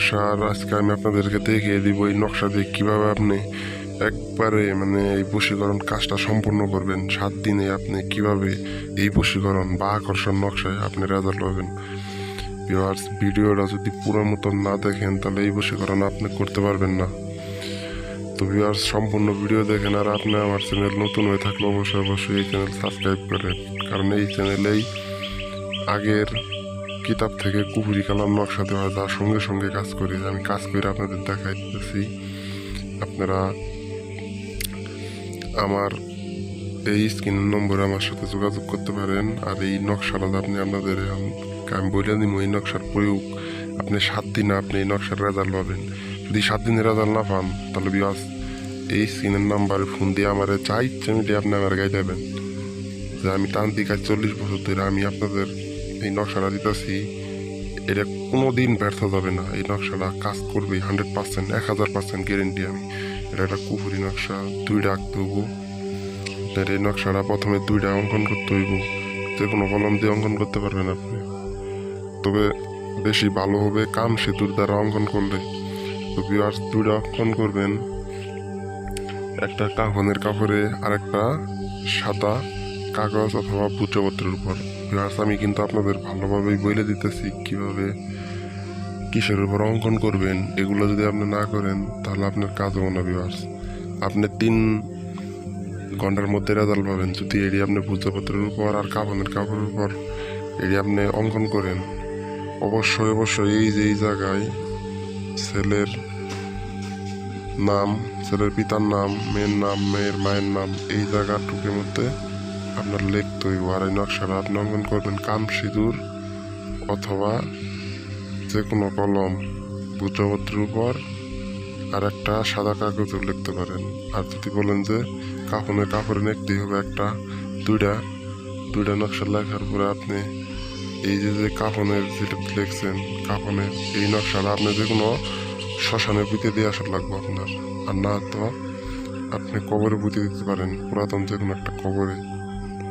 নকশার আজকে আমি আপনাদেরকে দেখিয়ে দিব এই নকশা দিয়ে কীভাবে আপনি একবারে মানে এই বশীকরণ কাজটা সম্পূর্ণ করবেন। সাত দিনে আপনি কীভাবে এই বশীকরণ বা আকর্ষণ নকশায় আপনি রেজাল্ট পাবেন। ভিউয়ার্স, ভিডিওটা যদি পুরো মতন না দেখেন, তাহলে এই বশীকরণ আপনি করতে পারবেন না। তো ভিউয়ার্স, সম্পূর্ণ ভিডিও দেখেন আর আপনি আমার চ্যানেল নতুন হয়ে থাকলে অবশ্যই অবশ্যই এই চ্যানেল সাবস্ক্রাইব করেন কারণ এই চ্যানেলেই আগের কিতাব থেকে কুহুরি কালাম নকশা দেওয়া যার সঙ্গে সঙ্গে কাজ করি, আমি কাজ করে আপনাদের দেখাই দিতেছি আপনারা আমার এই স্ক্রিনের নম্বরে আমার সাথে যোগাযোগ করতে পারেন, আর এই নকশাটা আপনি আপনাদের, আম- বলে দিব এই নকশার প্রয়োগ আপনি সাত দিনে আপনি এই নকশার রেজাল্ট পাবেন। যদি সাত দিনের রেজাল্ট না পান, তাহলে বিয়াস এই স্ক্রিনের নাম্বারে ফোন দিয়ে আমার যা ইচ্ছে মিলিয়ে আপনি আমার গাই দেবেন। যে আমি তান্ত্রিক আজ চল্লিশ বছর ধরে আমি আপনাদের এই নকশাটা দিতেছি, এটা কোনো দিন ব্যর্থ যাবে না। এই নকশাটা কাজ করবে হান্ড্রেড পার্সেন্ট এক হাজার পার্সেন্ট গ্যারেন্টি আমি। এটা একটা কুহুরি নকশা, দুইটা আঁকতে আপনার এই নকশাটা প্রথমে দুইটা অঙ্কন করতে হইব। যে কোনো কলম দিয়ে অঙ্কন করতে পারবেন আপনি। তবে বেশি ভালো হবে কাম সেতুর দ্বারা অঙ্কন করলে। তো ভিউয়ার্স দুইটা অঙ্কন করবেন। একটা কাফনের কাপড়ে আর একটা সাদা কাগজ অথবা পুচ্চপত্রের উপর। ভিউয়ার্স আমি কিন্তু আপনাদের ভালোভাবেই বলে দিতেছি কীভাবে কিসের উপর অঙ্কন করবেন, এগুলো যদি আপনি না করেন, তাহলে আপনার কাজ হবে না ভিউয়ার্স আপনি তিন ঘণ্টার মধ্যে রেজাল্ট পাবেন, যদি এটি আপনি পুজোপত্রের উপর আর কাপনের কাপড়ের উপর এটি আপনি অঙ্কন করেন, অবশ্যই অবশ্যই এই যে এই জায়গায় ছেলের নাম, ছেলের পিতার নাম, মেয়ের নাম, মেয়ের মায়ের নাম, এই জায়গাটুকের মধ্যে আপনার লিখতে হইব আর এই নকশাটা আপনি অঙ্কন করবেন, কাম সিঁদুর অথবা যে কোনো কলম বুদ্ধপত্রের উপর আর একটা সাদা কাগজও লিখতে পারেন। আর যদি বলেন যে কাপড়ে কাপড়ে লিখতেই হবে একটা, দুইটা দুইটা নকশা লেখার পরে আপনি এই যে যে কাফনের যেটা লিখছেন, কাফনের এই নকশাটা আপনি যে কোনো শ্মশানে পুঁতে দিয়ে আসা লাগবে আপনার। আর না তো আপনি কবরে পুঁতে দিতে পারেন, পুরাতন যে কোনো একটা কবরে।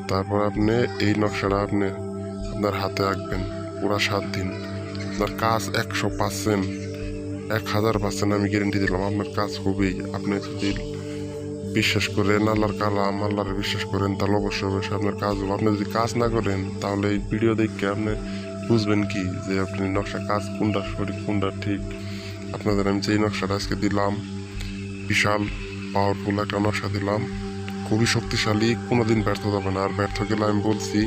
তারপর আপনি এই নকশাটা আপনি আপনার হাতে আঁকবেন পুরা সাত দিন। আপনার কাজ একশো পার্সেন্ট, এক হাজার পার্সেন্ট আমি গ্যারেন্টি দিলাম। আপনার কাজ হবেই আপনি যদি বিশ্বাস করেন, আল্লাহর কালাম, আল্লাহর বিশ্বাস করেন, তাহলে অবশ্যই অবশ্যই আপনার কাজ হবে আপনি যদি কাজ না করেন, তাহলে এই ভিডিও দেখে আপনি বুঝবেন কি যে আপনি নকশা কাজ কোনটা সঠিক, কোনটা ঠিক। আপনাদের আমি যেই নকশাটা আজকে দিলাম, বিশাল পাওয়ারফুল একটা নকশা দিলাম। খুবই শক্তিশালী, কোনোদিন ব্যর্থ যাবে না। আর ব্যর্থ গেলে আমি বলছি,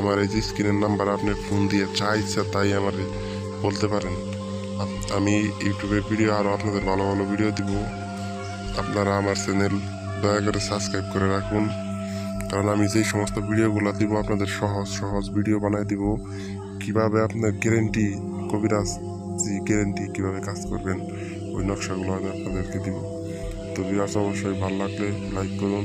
আমার এই যে স্ক্রিনের নাম্বার আপনি ফোন দিয়ে যা ইচ্ছা তাই আমার বলতে পারেন। আমি ইউটিউবে ভিডিও আরও আপনাদের ভালো ভালো ভিডিও দিব। আপনারা আমার চ্যানেল দয়া করে সাবস্ক্রাইব করে রাখুন। কারণ আমি যেই সমস্ত ভিডিওগুলো দিব, আপনাদের সহজ সহজ ভিডিও বানাই দিব। কীভাবে আপনার গ্যারেন্টি কবিরাজ জি গ্যারেন্টি কীভাবে কাজ করবেন, ওই নকশাগুলো আমি আপনাদেরকে দিব। তো ভিউয়ার্স অবশ্যই ভালো লাগলে লাইক করুন।